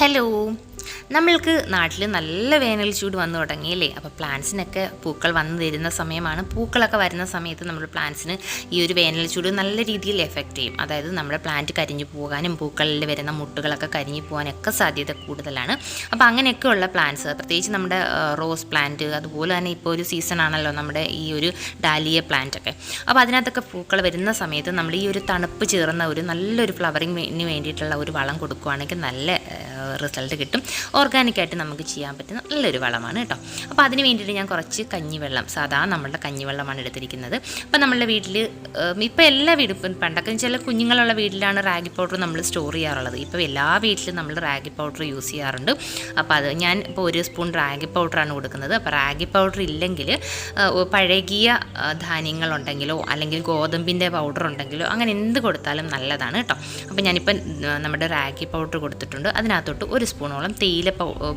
Hello നമ്മൾക്ക് നാട്ടിൽ നല്ല വേനൽ ചൂട് വന്നു തുടങ്ങിയില്ലേ? അപ്പോൾ പ്ലാന്റ്സിനൊക്കെ പൂക്കൾ വന്നു തരുന്ന സമയമാണ്. പൂക്കളൊക്കെ വരുന്ന സമയത്ത് നമ്മൾ പ്ലാന്റ്സിന് ഈ ഒരു വേനൽ ചൂട് നല്ല രീതിയിൽ എഫക്റ്റ് ചെയ്യും. അതായത് നമ്മുടെ പ്ലാന്റ് കരിഞ്ഞു പോകാനും പൂക്കളിൽ വരുന്ന മുട്ടുകളൊക്കെ കരിഞ്ഞു പോകാനൊക്കെ സാധ്യത കൂടുതലാണ്. അപ്പോൾ അങ്ങനെയൊക്കെയുള്ള പ്ലാന്റ്സ് പ്രത്യേകിച്ച് നമ്മുടെ റോസ് പ്ലാന്റ് അതുപോലെ തന്നെ ഇപ്പോൾ ഒരു സീസൺ ആണല്ലോ നമ്മുടെ ഈ ഒരു ഡാലിയ പ്ലാന്റ് ഒക്കെ. അപ്പോൾ അതിനകത്തൊക്കെ പൂക്കൾ വരുന്ന സമയത്ത് നമ്മൾ ഈ ഒരു തണുപ്പ് ചേർന്ന ഒരു നല്ലൊരു ഫ്ലവറിങ്ങിന് വേണ്ടിയിട്ടുള്ള ഒരു വളം കൊടുക്കുകയാണെങ്കിൽ നല്ല റിസൾട്ട് കിട്ടും. ഓർഗാനിക്കായിട്ട് നമുക്ക് ചെയ്യാൻ പറ്റുന്ന നല്ലൊരു വളമാണ് കേട്ടോ. അപ്പോൾ അതിന് വേണ്ടിയിട്ട് ഞാൻ കുറച്ച് കഞ്ഞിവെള്ളം സാധാ നമ്മളുടെ കഞ്ഞിവെള്ളമാണ് എടുത്തിരിക്കുന്നത്. അപ്പോൾ നമ്മളുടെ വീട്ടിൽ ഇപ്പോൾ എല്ലാ വീടും പണ്ടൊക്കെ ചില കുഞ്ഞുങ്ങളുള്ള വീട്ടിലാണ് റാഗി പൗഡർ നമ്മൾ സ്റ്റോർ ചെയ്യാറുള്ളത്. ഇപ്പോൾ എല്ലാ വീട്ടിലും നമ്മൾ റാഗി പൗഡർ യൂസ് ചെയ്യാറുണ്ട്. അപ്പോൾ അത് ഞാൻ ഇപ്പോൾ ഒരു സ്പൂൺ റാഗി പൗഡറാണ് കൊടുക്കുന്നത്. അപ്പോൾ റാഗി പൗഡർ ഇല്ലെങ്കിൽ പഴകിയ ധാന്യങ്ങളുണ്ടെങ്കിലോ അല്ലെങ്കിൽ ഗോതമ്പിന്റെ പൗഡർ ഉണ്ടെങ്കിലോ അങ്ങനെ എന്ത് കൊടുത്താലും നല്ലതാണ് കേട്ടോ. അപ്പോൾ ഞാനിപ്പം ആ, നമ്മുടെ റാഗി പൗഡർ കൊടുത്തിട്ടുണ്ട്. അതിനകത്തോട്ട് ഒരു സ്പൂണോളം തേയില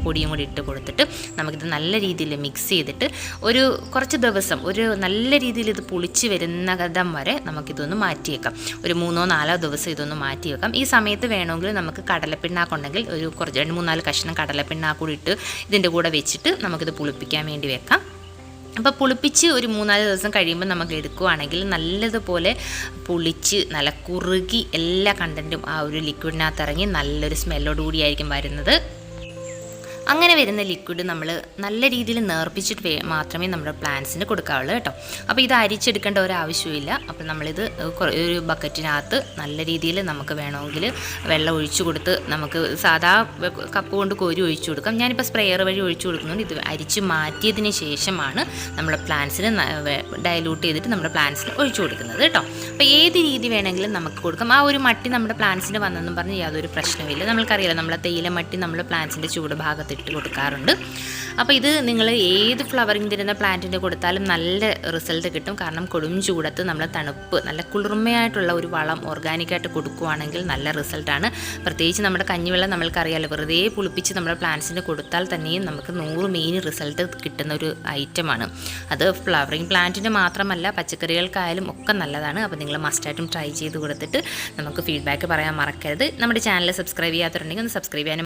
പൊടിയും കൂടി ഇട്ട് കൊടുത്തിട്ട് നമുക്കിത് നല്ല രീതിയിൽ മിക്സ് ചെയ്തിട്ട് ഒരു കുറച്ച് ദിവസം ഒരു നല്ല രീതിയിൽ ഇത് പുളിച്ച് വരുന്ന കഥം വരെ നമുക്കിതൊന്ന് മാറ്റിയേക്കാം. ഒരു മൂന്നോ നാലോ ദിവസം ഇതൊന്ന് മാറ്റി വെക്കാം ഈ സമയത്ത് വേണമെങ്കിൽ നമുക്ക് കടലപ്പിണ്ണാക്കുണ്ടെങ്കിൽ ഒരു കുറച്ച് രണ്ട് മൂന്നാൽ കഷ്ണം കടലപ്പിണ്ണാക്കൂടി ഇട്ട് ഇതിന്റെ കൂടെ വെച്ചിട്ട് നമുക്കിത് പുളിപ്പിക്കാൻ വേണ്ടി വെക്കാം. അപ്പോൾ പുളിപ്പിച്ച് ഒരു മൂന്നാൽ ദിവസം കഴിയുമ്പോൾ നമുക്ക് എടുക്കുവാണെങ്കിൽ നല്ലതുപോലെ പുളിച്ച് നല്ല കുറുകി എല്ലാ കണ്ടന്റും ആ ഒരു ലിക്വിഡിനകത്ത് ഇറങ്ങി നല്ലൊരു സ്മെല്ലോടുകൂടിയായിരിക്കും വരുന്നത്. അങ്ങനെ വരുന്ന ലിക്വിഡ് നമ്മൾ നല്ല രീതിയിൽ നേർപ്പിച്ചിട്ട് മാത്രമേ നമ്മുടെ പ്ലാന്റ്സിന് കൊടുക്കാവുള്ളൂ കേട്ടോ. അപ്പോൾ ഇത് അരിച്ചെടുക്കേണ്ട ഒരു ആവശ്യമില്ല അപ്പോൾ നമ്മളിത് ഒരു ബക്കറ്റിനകത്ത് നല്ല രീതിയിൽ നമുക്ക് വേണമെങ്കിൽ വെള്ളം ഒഴിച്ചു കൊടുത്ത് നമുക്ക് സാധാ കപ്പ് കൊണ്ട് കോരി ഒഴിച്ചു കൊടുക്കാം. ഞാനിപ്പോൾ സ്പ്രെയർ വഴി ഒഴിച്ചു കൊടുക്കുന്നുണ്ട്. ഇത് അരിച്ച് മാറ്റിയതിന് ശേഷമാണ് നമ്മുടെ പ്ലാന്റ്സിന് ഡയലൂട്ട് ചെയ്തിട്ട് നമ്മുടെ പ്ലാന്റ്സിന് ഒഴിച്ചു കൊടുക്കുന്നത് കേട്ടോ. അപ്പോൾ ഏത് രീതി വേണമെങ്കിലും നമുക്ക് കൊടുക്കാം. ആ ഒരു മട്ടി നമ്മുടെ പ്ലാന്റ്സിന് വന്നെന്നും പറഞ്ഞ് യാതൊരു പ്രശ്നമില്ല നമ്മൾക്കറിയാലോ നമ്മളെ തേയില മട്ടി നമ്മൾ പ്ലാന്റ്സിന്റെ ചൂട് ഭാഗത്ത് ഇട്ട് കൊടുക്കാറുണ്ട്. അപ്പോൾ ഇത് നിങ്ങൾ ഏത് ഫ്ലവറിങ് തരുന്ന പ്ലാന്റിന്റെ കൊടുത്താലും നല്ല റിസൾട്ട് കിട്ടും. കാരണം കൊടും ചൂടത്ത് നമ്മൾ തണുപ്പ് നല്ല കുളിർമയായിട്ടുള്ള ഒരു വളം ഓർഗാനിക്കായിട്ട് കൊടുക്കുവാണെങ്കിൽ നല്ല റിസൾട്ടാണ് പ്രത്യേകിച്ച് നമ്മുടെ കഞ്ഞിവെള്ളം നമ്മൾക്കറിയാലോ വെറുതെ പുളിപ്പിച്ച് നമ്മുടെ പ്ലാന്റ്സിന് കൊടുത്താൽ തന്നെയും നമുക്ക് നൂറ് മെയിൻ റിസൾട്ട് കിട്ടുന്ന ഒരു ഐറ്റമാണ് അത് ഫ്ലവറിങ് പ്ലാന്റിന് മാത്രമല്ല പച്ചക്കറികൾക്കായാലും ഒക്കെ നല്ലതാണ്. അപ്പോൾ നിങ്ങൾ മസ്റ്റായിട്ടും ട്രൈ ചെയ്ത് കൊടുത്തിട്ട് നമുക്ക് ഫീഡ്ബാക്ക് പറയാൻ മറക്കരുത്. നമ്മുടെ ചാനൽ സബ്സ്ക്രൈബ് ചെയ്യാത്തവരുണ്ടെങ്കിൽ ഒന്ന് സബ്സ്ക്രൈബ് ചെയ്യാനും